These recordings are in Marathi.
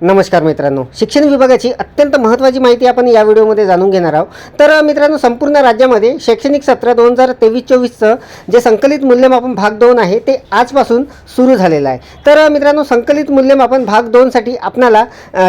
नमस्कार मित्रांनो. शिक्षण विभागाची अत्यंत महत्त्वाची माहिती आपण या व्हिडिओमध्ये जाणून घेणार आहोत. तर मित्रांनो संपूर्ण राज्यामध्ये शैक्षणिक सत्र दोन हजार तेवीस चोवीसचं जे संकलित मूल्यमापन भाग दोन आहे ते आजपासून सुरू झालेलं आहे. तर मित्रांनो संकलित मूल्यमापन भाग दोनसाठी आपणाला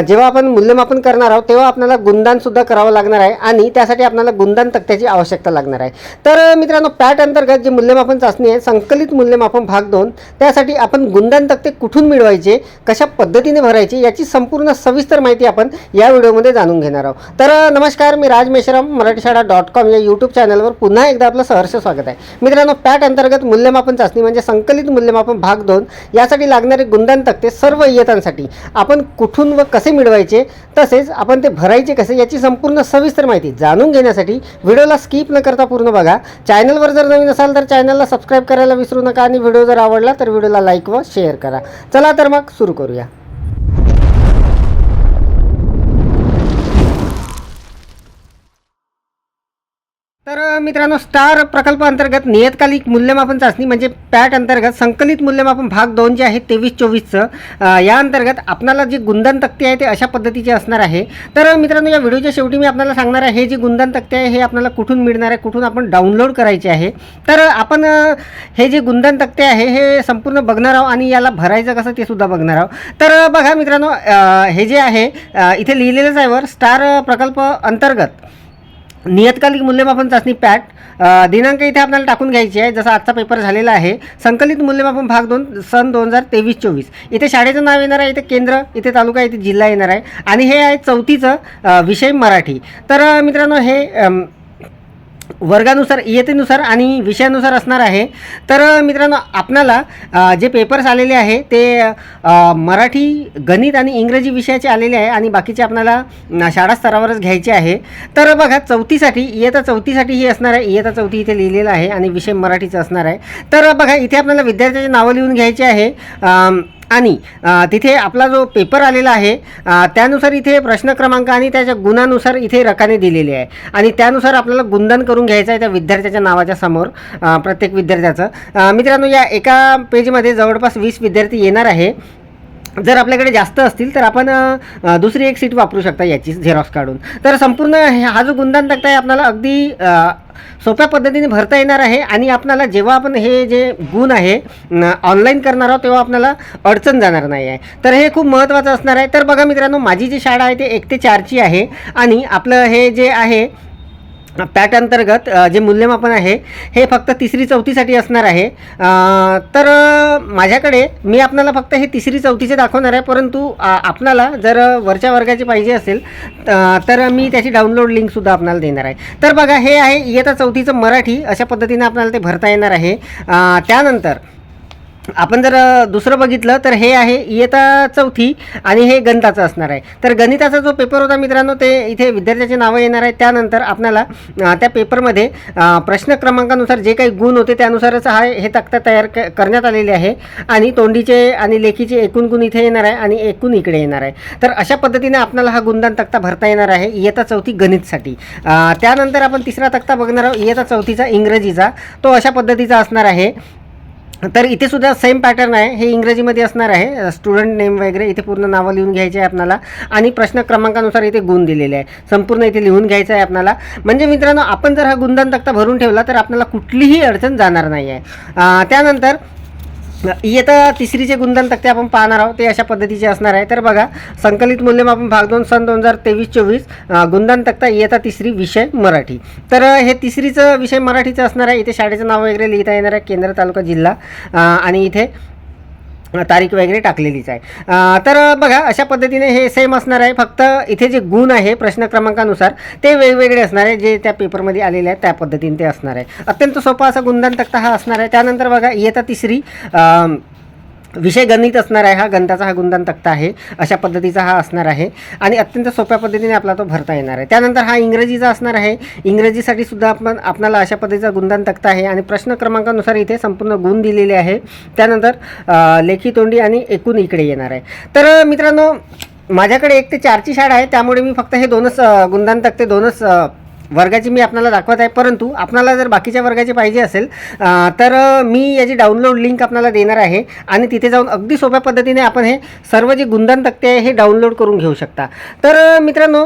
जेव्हा आपण मूल्यमापन करणार आहोत तेव्हा आपल्याला गुणदानसुद्धा करावं लागणार आहे आणि त्यासाठी आपल्याला गुणदान तक्त्याची आवश्यकता लागणार आहे. तर मित्रांनो पॅट अंतर्गत जे मूल्यमापन चाचणी आहे संकलित मूल्यमापन भाग दोन त्यासाठी आपण गुणदान तक्ते कुठून मिळवायचे कशा पद्धतीने भरायचे याची संपूर्ण सविस्तर माहिती आपण या व्हिडिओमध्ये जाणून घेणार आहोत. तर नमस्कार मी राज मेश्राम मराठी शाळा डॉट कॉम या यूट्यूब चॅनलवर पुन्हा एकदा आपलं सहर्ष स्वागत आहे. मित्रांनो पॅट अंतर्गत मूल्यमापन चाचणी म्हणजे संकलित मूल्यमापन भाग दोन यासाठी लागणारे गुणदान तक्ते सर्व इयतांसाठी आपण कुठून व कसे मिळवायचे तसेच आपण ते भरायचे कसे याची संपूर्ण सविस्तर माहिती जाणून घेण्यासाठी व्हिडिओला स्किप न करता पूर्ण बघा. चॅनलवर जर नवीन असाल तर चॅनलला सबस्क्राईब करायला विसरू नका आणि व्हिडिओ जर आवडला तर व्हिडिओला लाईक व शेअर करा. चला तर मग सुरू करूया. तर मित्रांनो स्टार प्रकल्प अंतर्गत नियतकालिक मूल्यमापन चाचणी म्हणजे पॅट अंतर्गत संकलित मूल्यमापन भाग दोन जे आहे तेवीस चोवीसचं या अंतर्गत आपणाला जी गुंदन तक्ते आहे ते अशा पद्धतीचे असणार आहे. तर मित्रांनो या व्हिडिओच्या शेवटी मी आपल्याला सांगणार आहे हे जे गुंदन तक्ते आहे हे आपल्याला कुठून मिळणार आहे कुठून आपण डाउनलोड करायचे आहे. तर आपण हे जे गुंदन तक्ते आहे हे संपूर्ण बघणार आहोत आणि याला भरायचं कसं ते सुद्धा बघणार आहोत. तर बघा मित्रांनो हे जे आहे इथे लिहिलेलंच आहे वर स्टार प्रकल्प अंतर्गत. नियतकालिक मूल्यमापन चाचणी पॅट दिनांक इथे आपल्याला टाकून घ्यायची आहे. जसा आजचा पेपर झालेला आहे संकलित मूल्यमापन भाग दोन सन दोन हजार तेवीस चोवीस. इथे शाळेचं नाव येणार आहे इथे केंद्र इथे तालुका इथे जिल्हा येणार आहे. आणि हे आहे चौथीचं विषय मराठी. तर मित्रांनो हे वर्गानुसार इयतेनुसार आणि विषयानुसार असणार आहे. तर मित्रांनो आपणाला जे पेपर्स आलेले आहे ते मराठी गणित आणि इंग्रजी विषयाचे आलेले आहे आणि बाकीचे आपल्याला शाळा स्तरावरच घ्यायचे आहे. तर बघा चौथीसाठी इयता चौथीसाठी ही असणार आहे. इयता चौथी इथे लिहिलेलं आहे आणि विषय मराठीचा असणार आहे. तर बघा इथे आपल्याला विद्यार्थ्याचे नावं लिहून घ्यायचे आहे. आणि तिथे आपला जो पेपर आलेला आहे त्यानुसार इथे प्रश्न क्रमांक आणि त्याच्या गुणानुसार इथे रकाने दिलेले आहे. आणि त्यानुसार आपल्याला गुंदन करून घ्यायचं आहे त्या विद्यार्थ्याच्या नावाच्या समोर प्रत्येक विद्यार्थ्याचं. मित्रांनो या एका पेजमध्ये जवळपास वीस विद्यार्थी येणार आहे. जर आपल्याकडे जास्त असतील तर आपण दुसरी एक सीट वापरू शकता याची झेरॉक्स काढून. तर संपूर्ण हे- हा जो गुंदान तक्ता आहे आपल्याला अगदी सोप्या पद्धतीने भरता येणार आहे आणि आपल्याला जेव्हा आपण हे जे गुण आहे ऑनलाईन करणार आहोत तेव्हा आपल्याला अडचण जाणार नाही आहे. तर हे खूप महत्त्वाचं असणार आहे. तर बघा मित्रांनो माझी जी शाळा आहे ते एक ते चारची आहे आणि आपलं हे जे आहे पॅट अंतर्गत जे मूल्यमापन आहे हे फक्त तिसरी चौथीसाठी असणार आहे. तर माझ्याकडे मी आपल्याला फक्त हे तिसरी चौथीचे दाखवणार आहे परंतु आपणाला जर वरच्या वर्गाचे पाहिजे असेल तर मी त्याची डाउनलोड लिंकसुद्धा आपल्याला देणार आहे. तर बघा हे आहे इयता चौथीचं मराठी अशा पद्धतीने आपल्याला ते भरता येणार आहे. त्यानंतर आपण जर दुसरं बघितलं तर हे आहे इयता चौथी आणि हे गणिताचं असणार आहे. तर गणिताचा जो पेपर होता मित्रांनो ते इथे विद्यार्थ्याचे नावं येणार आहे त्यानंतर आपल्याला त्या पेपरमध्ये प्रश्न क्रमांकानुसार जे काही गुण होते त्यानुसारच हा हे तक्ता तयार क करण्यात आलेले आहे. आणि तोंडीचे आणि लेखीचे एकूण गुण इथे येणार आहे आणि एकूण इकडे येणार आहे. तर अशा पद्धतीने आपल्याला हा गुणदान तक्ता भरता येणार आहे इयता चौथी गणितसाठी. त्यानंतर आपण तिसरा तक्ता बघणार आहोत इयता चौथीचा इंग्रजीचा. तो अशा पद्धतीचा असणार आहे. तर इथे सुद्धा सेम पॅटर्न आहे. हे इंग्रजीमध्ये असणार आहे. स्टुडंट नेम वगैरे इथे पूर्ण नावं लिहून घ्यायचे आहे आपल्याला. आणि प्रश्न क्रमांकानुसार इथे गुण दिलेले आहे. संपूर्ण इथे लिहून घ्यायचं आहे आपल्याला. म्हणजे मित्रांनो आपण जर हा गुणदान तक्ता भरून ठेवला तर आपल्याला कुठलीही अडचण जाणार नाही आहे त्यानंतर इयत्ता तिसरीचे गुणदान तक्ते आपण पाहणार आहोत ते अशा पद्धतीचे असणार आहे. तर बघा संकलित मूल्यमापन भाग दोन सन दोन हजार तेवीस चोवीस गुणदान तक्ता इयत्ता तिसरी विषय मराठी. तर हे तिसरीचं विषय मराठीचं असणार आहे. इथे शाळेचं नाव वगैरे लिहिता येणार आहे केंद्र तालुका जिल्हा आणि इथे तारीख वगैरे टाकलेलीच आहे. तर बघा अशा पद्धतीने हे सेम असणार आहे. फक्त इथे जे गुण आहे प्रश्न क्रमांकानुसार ते वेगवेगळे असणार आहे. जे त्या पेपरमध्ये आलेले आहेत त्या पद्धतीने ते असणार आहे. अत्यंत सोपा असा गुणदान तक्ता हा असणार आहे. त्यानंतर बघा इयत्ता तिसरी विषय गणित असणार आहे हा गणिताचा हा गुणदान तक्ता आहे अशा पद्धतीचा हा असणार आहे आणि अत्यंत सोप्या पद्धतीने आपला तो भरता येणार आहे. त्यानंतर हा इंग्रजीचा असणार आहे. इंग्रजीसाठी सुद्धा आपण आपणाला अशा पद्धतीचा गुणदान तक्ता आहे आणि प्रश्न क्रमांकानुसार इथे संपूर्ण गुण दिलेले आहे. त्यानंतर लेखी तोंडी आणि एकूण इकडे येणार आहे. तर मित्रांनो माझ्याकडे एक ते चारची शाळा आहे त्यामुळे मी फक्त हे दोनच अ, गुणदान तक्ते दोनच वर्गाची मी आपल्याला दाखवत आहे परंतु आपल्याला जर बाकीच्या वर्गाची पाहिजे असेल तर मी याची डाउनलोड लिंक आपल्याला देणार आहे आणि तिथे जाऊन अगदी सोप्या पद्धतीने आपण हे सर्व जे गुंदन तक्ते आहे हे डाउनलोड करून घेऊ शकता. तर मित्रांनो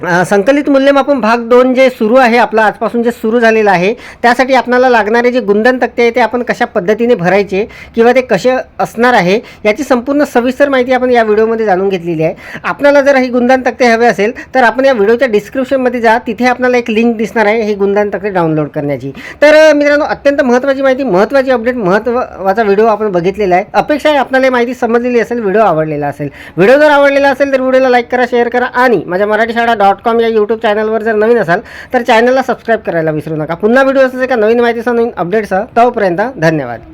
संकलित मूल्यमापन भाग दोन जे सुरू आहे आपला आजपासून जे सुरू झालेलं आहे त्यासाठी आपल्याला लागणारे जे गुंदन तक्ते आहे ते आपण कशा पद्धतीने भरायचे किंवा ते कसे असणार आहे याची संपूर्ण सविस्तर माहिती आपण या व्हिडिओमध्ये जाणून घेतलेली आहे. आपल्याला जर ही गुंदन तक्ते हवे असेल तर आपण या व्हिडिओच्या डिस्क्रिप्शनमध्ये जा तिथे आपल्याला एक लिंक दिसणार आहे ही गुंदन तक्ते डाउनलोड करण्याची. तर मित्रांनो अत्यंत महत्त्वाची माहिती महत्त्वाची अपडेट महत्त्वाचा व्हिडिओ आपण बघितलेला आहे. अपेक्षा आहे आपल्याला माहिती समजलेली असेल व्हिडिओ आवडलेला असेल. व्हिडिओ जर आवडलेला असेल तर व्हिडिओला लाईक करा शेअर करा आणि माझ्या मराठी शाळा डॉट कॉम या यूट्यूब चॅनलवर जर नवीन असाल तर चॅनलला सबस्क्राईब करायला विसरू नका. पुन्हा व्हिडिओ असेल का नवीन माहितीसह नवीन अपडेटसह तोपर्यंत धन्यवाद.